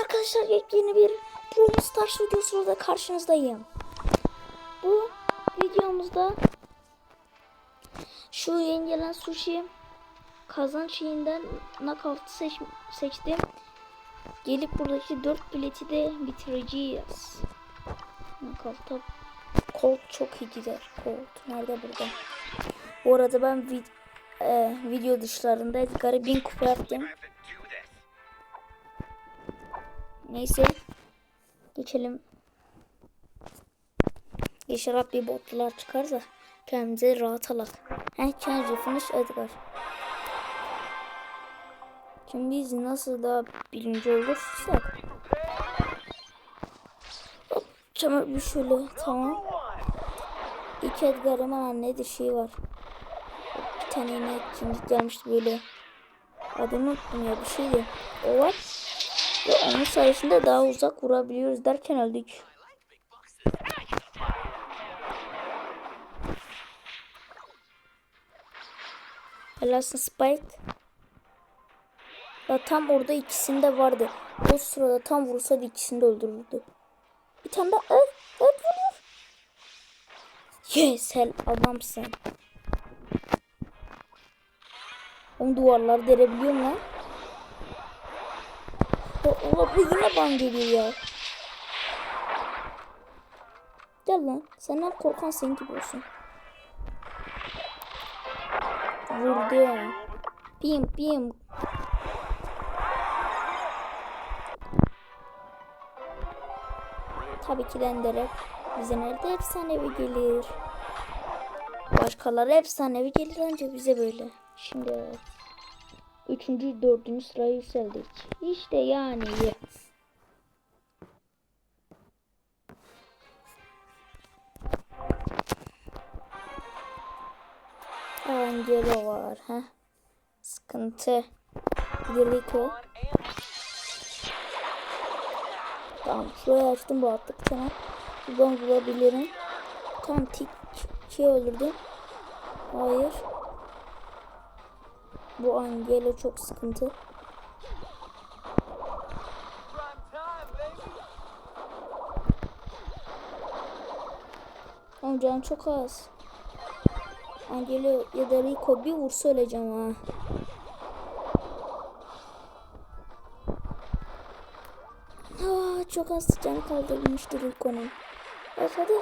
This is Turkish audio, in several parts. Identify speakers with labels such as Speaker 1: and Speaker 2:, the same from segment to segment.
Speaker 1: arkadaşlar yeni bir Brawl Stars videosuyla da karşınızdayım. Bu videomuzda şu yeni gelen sushi kazanç şeyinden knockout seç, seçtim. Gelip buradaki 4 bileti de bitireceğiz. Knockout'ta Colt çok iyi gider. Colt nerede burada? Bu arada ben vid e, video dışlarında Edgar'ı 1000 kupa yaptım. Neyse. Geçelim. İnşallah bir botlar çıkar da kendimize rahat alak. Heh kendisi finish Edgar. Şimdi biz nasıl da birinci olursak. Hop, çamur bir şöyle tamam. İki Edgar'ım nedir şey var. Bir tane yine kimlik gelmişti böyle. Adını unuttum ya bir şeydi. O var. Ve onun sayesinde daha uzak vurabiliyoruz derken öldük. Helalsin Spike. Ya tam orada ikisinde vardı. O sırada tam vursaydı ikisini de öldürürdü. Bir tane daha evet, evet vuruyor. Yes hel adamsın. Onu duvarlar derebiliyorum lan. Allah bu yine ban geliyor ya. Gel lan. Senden korkan senin gibi olsun. Vurdu ya. Pim pim. Tabii ki renderek. Bize nerede efsanevi gelir. Başkaları efsanevi gelir ancak bize böyle. Şimdi. Üçüncü, dördüncü sıraya yükseldik. İşte yani. Angelo var. ha. Sıkıntı. Diriko. Tamam şurayı açtım bu attık tamam. Buradan bulabilirim. Tam tik öldürdüm. Hayır. Bu Angelo çok sıkıntı. Ama can çok az. Angelo ya da Rico bir vursa öleceğim ha. Aa, çok az can kaldırmıştı Rico'nun. Evet hadi.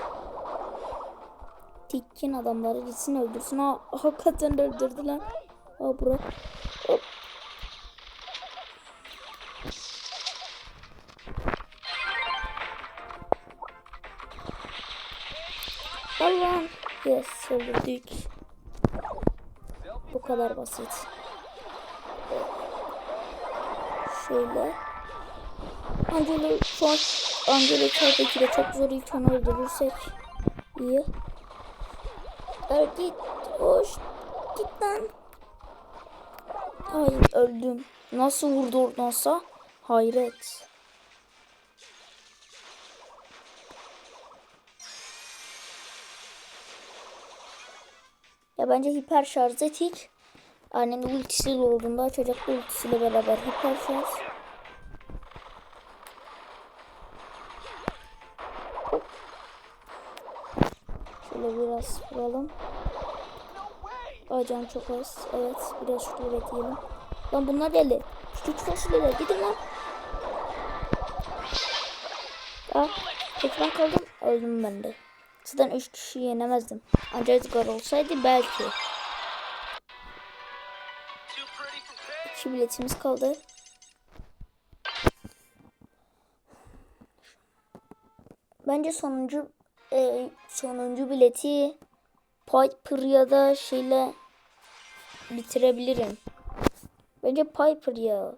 Speaker 1: Tikkin adamları gitsin öldürsün. Aa, hakikaten öldürdü lan. Aa bırak. Hop. Allah'ım. Yes öldürdük. Bu kadar basit. Şöyle. Angelo an Angelo tabii de çok zor ilk onu öldürürsek iyi. Er git hoş git lan. Hayır öldüm. Nasıl vurdu oradansa? Hayret. Ya bence hiper şarj etik. Annem ultisiz olduğunda da ultisiyle beraber hiper şarj. Şöyle biraz vuralım. Acam çok az. Evet biraz şurada bekleyelim. Lan bunlar geldi. Küçük fasulyeler gidin lan. Ah, tek ben kaldım. Öldüm ben de. Zaten 3 kişi yenemezdim. Ancak Edgar olsaydı belki. İki biletimiz kaldı. Bence sonuncu e, sonuncu bileti Piper ya da şeyle bitirebilirim. Bence Piper ya.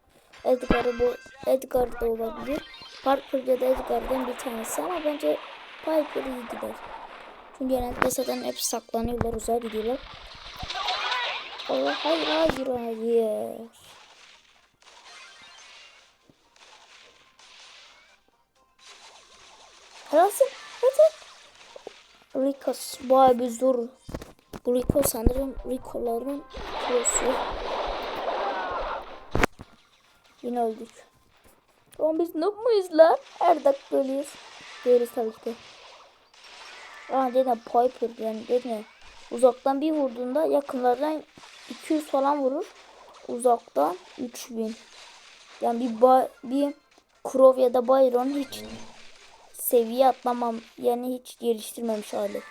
Speaker 1: Edgar'ı bu Edgar da olabilir. Piper ya da Edgar'dan bir tanesi ama bence Piper iyi gider. Çünkü genelde zaten hep saklanıyorlar uzağa gidiyorlar. Allah hayır hayır hayır. Helalsin. Evet. Rico bayağı bir zor. Rico sanırım Rico'ların prosu. Yine öldük. Ama biz noob muyuz lan? Her dakika ölüyoruz. Değiliz tabii ki. Aa dedim Piper yani dedim. Uzaktan bir vurduğunda yakınlardan 200 falan vurur. Uzaktan 3000. Yani bir bir Crow ya da Byron hiç seviye atlamam yani hiç geliştirmemiş hali.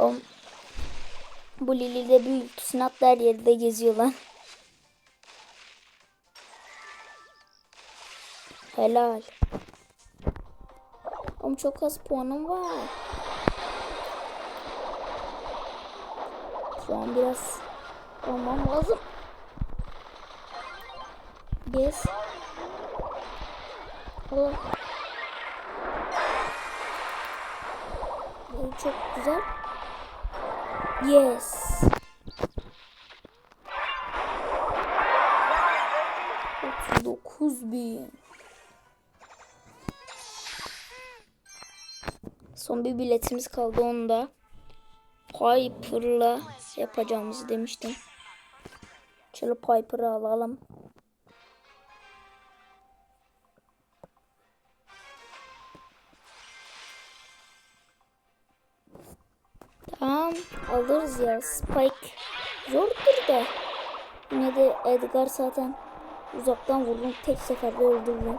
Speaker 1: O, bu Lili de bir ultisini yerde geziyor lan. Helal. Ama çok az puanım var. Şu an biraz olmam lazım. Yes. Oh. Bu çok güzel. Yes. Otuz dokuz bin. Son bir biletimiz kaldı onda. Piper'la yapacağımızı demiştim. Şöyle Piper'ı alalım. Alırız ya. Spike zordur da. Yine de Edgar zaten uzaktan vurdum. Tek seferde öldürdüm.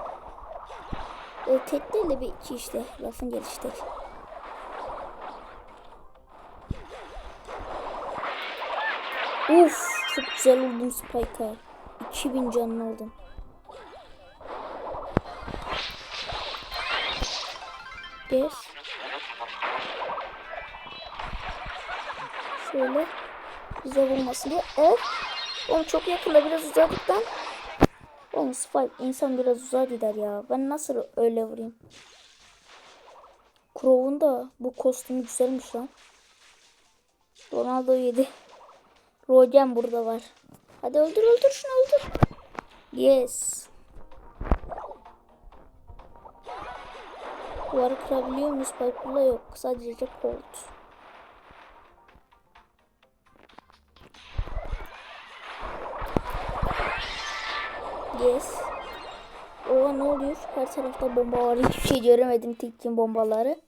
Speaker 1: E, tek değil de bir iki işte. Lafın gelişi tek. Uf çok güzel vurdum Spike'a. 2000 canlı oldum. Geç. Şöyle bize vurmasın diye. Evet. Oğlum çok yakında biraz uzadıktan. Oğlum Spike insan biraz uzağa gider ya. Ben nasıl öyle vurayım? Crow'un da bu kostümü güzelmiş lan. Ronaldo yedi. Rogen burada var. Hadi öldür öldür şunu öldür. Yes. Duvarı kırabiliyor muyuz? Piper'la yok. Sadece Colt. Yes. Oha ne oluyor? Her tarafta bomba var. Hiçbir şey göremedim Tilkin bombaları.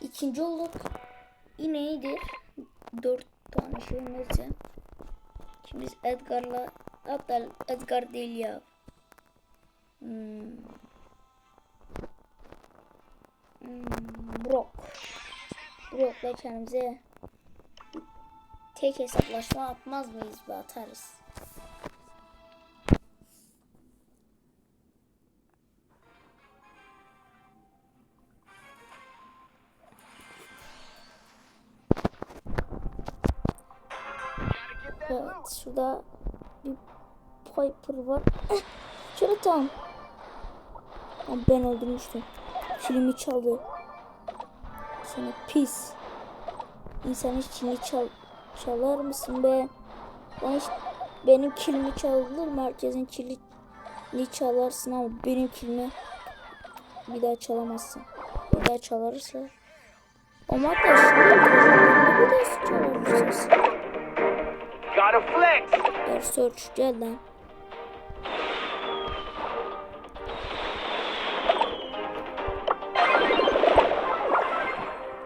Speaker 1: İkinci olduk. Yine iyidir. Dört tane şey neyse. Şimdi Edgar'la hatta Edgar değil ya. Hmm. Hmm, Brock. Brock'la kendimize tek hesaplaşma atmaz mıyız be atarız. Evet şurada bir Piper var. Şöyle tam. Ben öldürmüştüm. Kilimi çaldı. Seni pis. İnsan hiç kilimi çal çalar mısın be? Ben hiç, benim kilimi çalınır mı? Herkesin kilini çalarsın ama benim kilimi bir daha çalamazsın. Bir daha çalarsa ama da şimdi bir daha.
Speaker 2: Gotta flex.
Speaker 1: Gel search gel lan.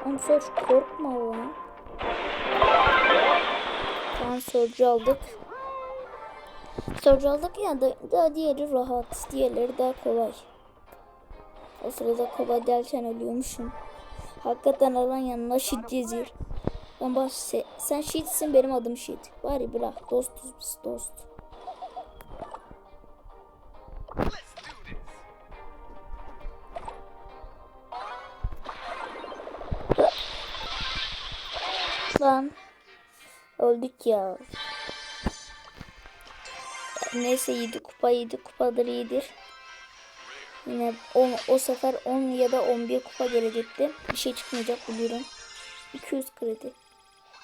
Speaker 1: Oğlum search korkma lan. Search aldık. Search aldık ya da, da diğeri rahat. Diğerleri daha kolay. O sırada kolay derken ölüyormuşum. Hakikaten alan yanına shit yazıyor. Ben baş se- sen shitsin benim adım shit. Bari bırak dostuz biz dost. Ya. Neyse 7 kupa 7 kupadır iyidir. Yine o, o sefer 10 ya da 11 kupa gelecekti. Bir şey çıkmayacak biliyorum. 200 kredi.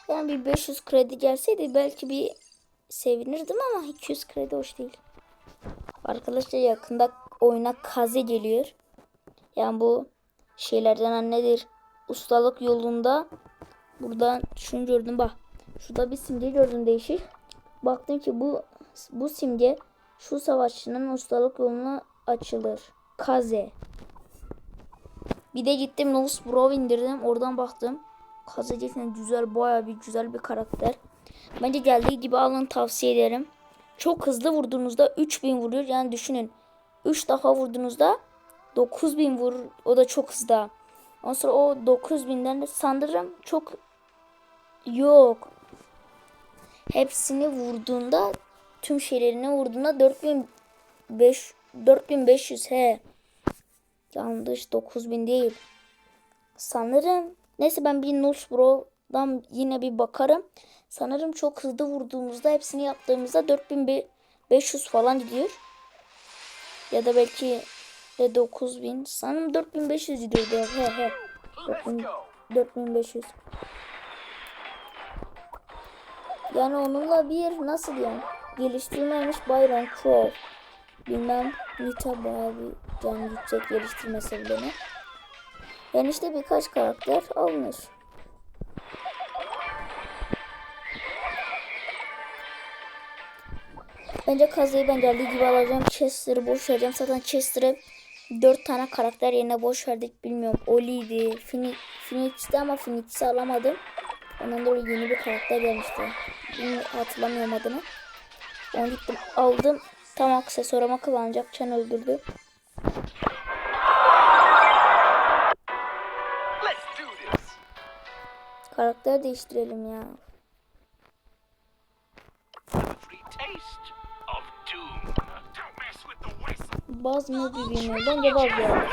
Speaker 1: Yani bir 500 kredi gelseydi belki bir sevinirdim ama 200 kredi hoş değil. Arkadaşlar yakında oyuna kaze geliyor. Yani bu şeylerden nedir? Ustalık yolunda buradan şunu gördüm bak. Şurada bir simge gördüm değişik. Baktım ki bu bu simge şu savaşçının ustalık yoluna açılır. Kaze. Bir de gittim Nose Bro indirdim. Oradan baktım. Kaze cidden güzel baya bir güzel bir karakter. Bence geldiği gibi alın tavsiye ederim. Çok hızlı vurduğunuzda 3000 vuruyor. Yani düşünün. 3 defa vurduğunuzda 9000 vurur. O da çok hızlı. Ondan sonra o 9000'den de sanırım çok yok. Hepsini vurduğunda tüm şeylerini vurduğunda 4500 4500 he. Yanlış 9000 değil. Sanırım neyse ben bir Nus Bro'dan yine bir bakarım. Sanırım çok hızlı vurduğumuzda hepsini yaptığımızda 4500 falan gidiyor. Ya da belki de 9000. Sanırım 4500 gidiyordu. He he.
Speaker 2: Let's
Speaker 1: 4000
Speaker 2: go.
Speaker 1: 4500. Yani onunla bir nasıl diyeyim geliştirilmemiş Byron Crow. Bilmem Nita bayağı bir can yüksek geliştirmesi bile. Yani işte birkaç karakter alınır. Bence kazayı ben geldiği gibi alacağım. Chester'ı boş vereceğim. Zaten Chester'ı 4 tane karakter yerine boş verdik. Bilmiyorum. Oli'ydi. Phoenix'ti ama Phoenix'i alamadım. Ondan dolayı yeni bir karakter gelmişti. Bilmiyorum, hatırlamıyorum adını. Onu gittim aldım. Tam aksesuarıma kullanacak. Çen öldürdü. Karakter değiştirelim ya. Baz mı bilmiyorum. Bence baz ya.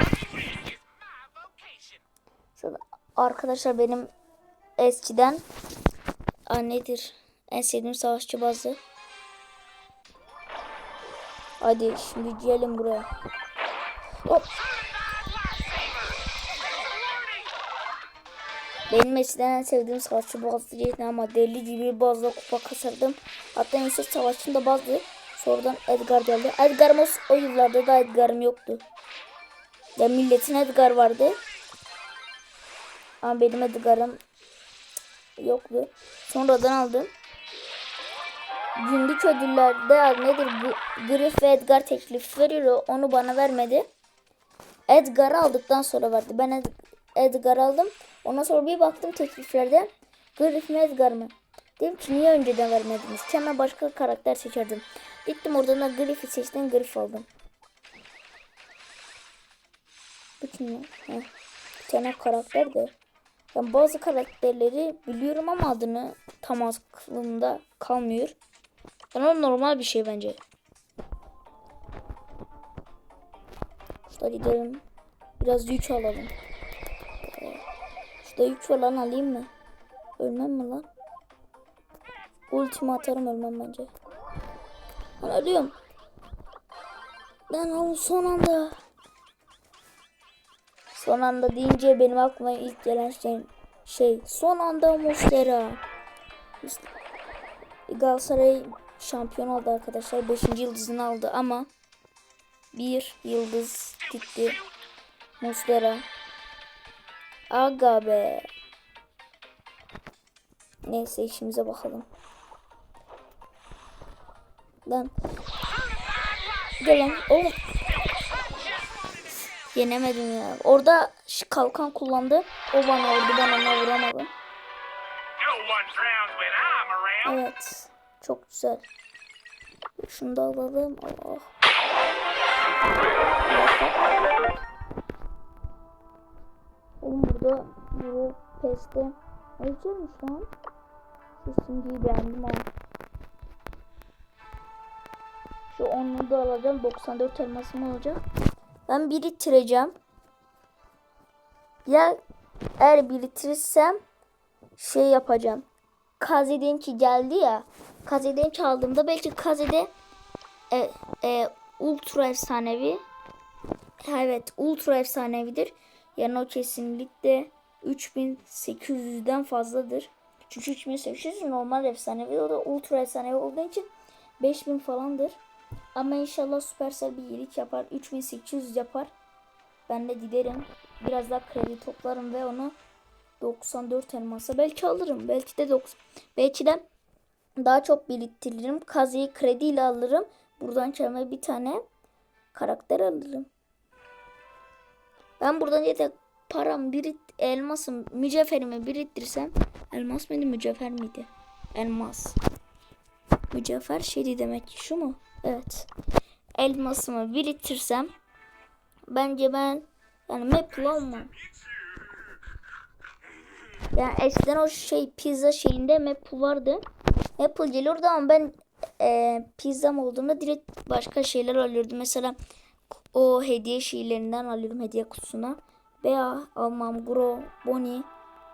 Speaker 1: Arkadaşlar benim eskiden Aa, nedir? En sevdiğim savaşçı bazı. Hadi şimdi gelin buraya. Hop. Benim eskiden en sevdiğim savaşçı bazı değildi ama deli gibi bazı kupa kasardım. Hatta en son savaşçım da bazı. Sonradan Edgar geldi. Edgar'ım o, o yıllarda da Edgar'ım yoktu. Ya milletin Edgar vardı. Ama benim Edgar'ım yoktu. Sonradan aldım. Günlük ödüllerde nedir bu Griff ve Edgar teklif veriyor. Onu bana vermedi. Edgar'ı aldıktan sonra verdi. Ben Ed Edgar aldım. Ondan sonra bir baktım tekliflerde. Griff mi Edgar mı? Dedim ki niye önceden vermediniz? Hemen başka karakter seçerdim. Gittim oradan da Griff'i seçtim. Griff aldım. Bu kim ya? Heh. Bir tane karakter de. Ben bazı karakterleri biliyorum ama adını tam aklımda kalmıyor. Ama normal bir şey bence. Şurada gidelim. Biraz yük alalım. Şurada yük falan alayım mı? Ölmem mi lan? Ultimi atarım ölmem bence. Lan ölüyorum. Lan oğlum son anda. Son anda deyince benim aklıma ilk gelen şey, şey son anda Muslera. İşte Galatasaray şampiyon oldu arkadaşlar. 5. yıldızını aldı ama bir yıldız gitti. Muslera. Aga be. Neyse işimize bakalım. Lan. Gel lan. Oğlum. Yenemedim ya. Orada kalkan kullandı. O bana vurdu. Ben ona vuramadım. Evet. Çok güzel. Şunu da alalım. Oh. Oğlum burada bu peste ne güzelmiş lan. Şu simgeyi beğendim ha. Şu onluğu da alacağım. 94 elmasım olacak. Ben biriktireceğim. Ya eğer biriktirirsem şey yapacağım. Kaze'den ki geldi ya. Kaze'den çaldığımda belki Kaze'de e, e, ultra efsanevi. Evet ultra efsanevidir. Yani o kesinlikle 3800'den fazladır. Çünkü 3800 normal efsanevi o da ultra efsanevi olduğu için 5000 falandır. Ama inşallah Supercell bir iyilik yapar. 3800 yapar. Ben de giderim. biraz daha kredi toplarım ve onu 94 elmasa belki alırım. Belki de 90 belki de daha çok biriktiririm. Kazıyı krediyle alırım. Buradan kendime bir tane karakter alırım. Ben buradan yeter param birit elmasım mücevherimi biriktirsem elmas mıydı mücevher miydi? Elmas. Mücevher şeydi demek ki şu mu? Evet. Elmasımı biriktirsem bence ben yani maple almam. Yani eskiden o şey pizza şeyinde maple vardı. Maple geliyordu ama ben e, pizzam olduğunda direkt başka şeyler alıyordum. Mesela o hediye şeylerinden alıyorum hediye kutusuna. Bea almam. Gro, Bonnie,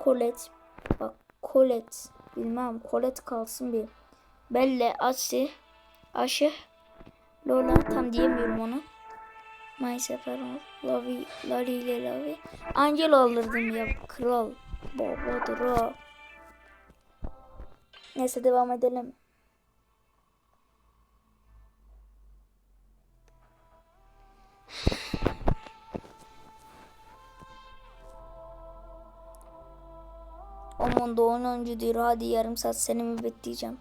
Speaker 1: Colette. Bak Colette. Bilmem Colette kalsın bir. Belle, Asi, Aşı, Lola tam diyemiyorum onu. Sephora, Lavi, Lari ile Lavi. Angelo alırdım ya kral. Babadır o. Neyse devam edelim. Aman da 10. diyor. Hadi yarım saat seni mi bekleyeceğim.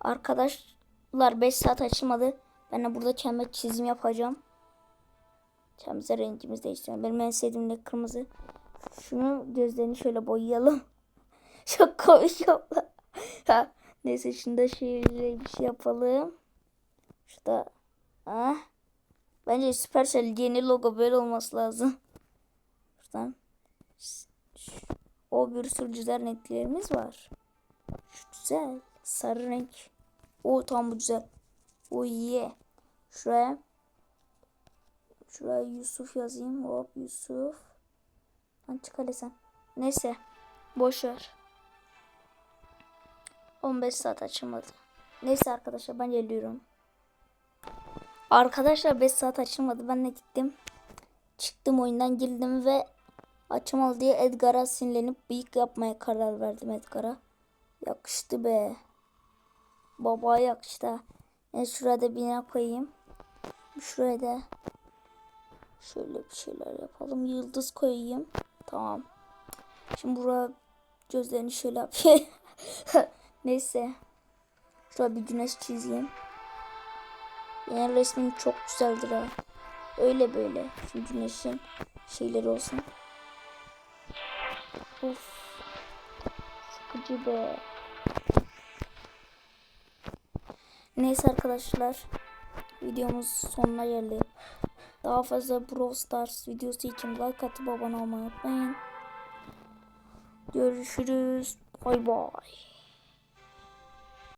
Speaker 1: Arkadaşlar 5 saat açılmadı. Ben de burada kendime çizim yapacağım. Kendimize rengimizi değiştirelim. Benim en sevdiğim de kırmızı. Şunu gözlerini şöyle boyayalım. Çok komik oldu. Neyse şunda şöyle bir şey yapalım. Şurada. Ah. Bence Supercell yeni logo böyle olması lazım. Şuradan. O bir sürü güzel renklerimiz var. Şu güzel. Sarı renk. O tam bu güzel. O iyi. Şuraya. Şuraya Yusuf yazayım. Hop Yusuf. Lan çık hadi sen. Neyse. Boş ver. 15 saat açılmadı. Neyse arkadaşlar ben geliyorum. Arkadaşlar 5 saat açılmadı. Ben de gittim. Çıktım oyundan girdim ve açamalı diye Edgar'a sinirlenip bıyık yapmaya karar verdim Edgar'a. Yakıştı be. Baba yakıştı. E şuraya da bina koyayım. Şuraya da şöyle bir şeyler yapalım. Yıldız koyayım. Tamam. Şimdi buraya gözlerini şöyle yapayım. Neyse. Şuraya bir güneş çizeyim. Yani resmin çok güzeldir ha. Öyle böyle. Şu güneşin şeyleri olsun. Uf. Sıkıcı be. Neyse arkadaşlar. Videomuz sonuna geldi. Daha fazla Brawl Stars videosu için like atıp abone olmayı unutmayın. Görüşürüz. Bay bay.